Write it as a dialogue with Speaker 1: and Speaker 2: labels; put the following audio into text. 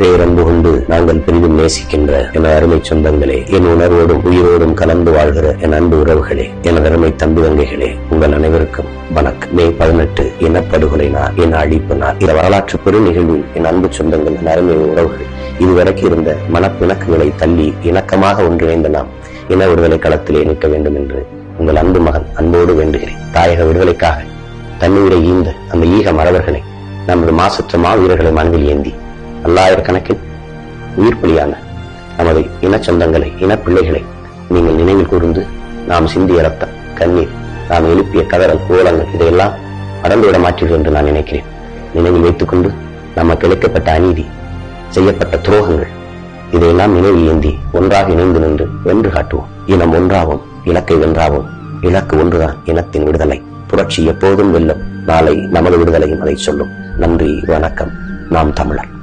Speaker 1: பேரன்பு கொண்டு நாங்கள் பெரிதும் நேசிக்கின்ற என் அருமை சொந்தங்களே என் உணர்வோடும் உயிரோடும் கலந்து வாழ்கிற என் அன்பு உறவுகளே எனது அருமை தம்பி தங்கைகளே உங்கள் அனைவருக்கும் வணக்கம். மே பதினெட்டு இனப்படுகொலை நாள் என் அழிப்பு நாள். இந்த வரலாற்று பெரு நிகழ்வில் என் அன்பு சொந்தங்கள் என் அருமை உறவுகள் இதுவரைக்கும் இருந்த மனப்பிணக்குகளை தள்ளி இணக்கமாக ஒன்றிணைந்த நாம் இன விடுதலை களத்திலே நிற்க வேண்டும் என்று உங்கள் அன்பு மகன் அன்போடு வேண்டுகிறேன். தாயக விடுதலைக்காக தன்னுயிரை ஈந்த அந்த ஈக மறவர்களை நமது மாசற்ற மாவீரர்களை மனதில் ஏந்தி பல்லாயிரக்கணக்கில் உயிர் பலியான நமது இனச்சொந்தங்களை இனப்பிள்ளைகளை நீங்கள் நினைவில் கூர்ந்து நாம் சிந்திய ரத்தம் கண்ணீர் நாம் எழுப்பிய கதறல் கோலங்கள் இதையெல்லாம் மறந்துவிட மாற்றீர்கள் என்று நான் நினைக்கிறேன். நினைவில் வைத்துக் கொண்டு நமக்கு இழைக்கப்பட்ட அநீதி செய்யப்பட்ட துரோகங்கள் இதையெல்லாம் நினைவில் ஏந்தி ஒன்றாக இணைந்து நின்று வென்று காட்டுவோம். இனம் ஒன்றாவோம் இலக்கை வென்றாவோம் இலக்கு ஒன்றுதான் இனத்தின் விடுதலை. புரட்சி எப்போதும் வெல்லும் நாளை நமது விடுதலையும் அதை சொல்லும். நன்றி வணக்கம். நாம் தமிழர்.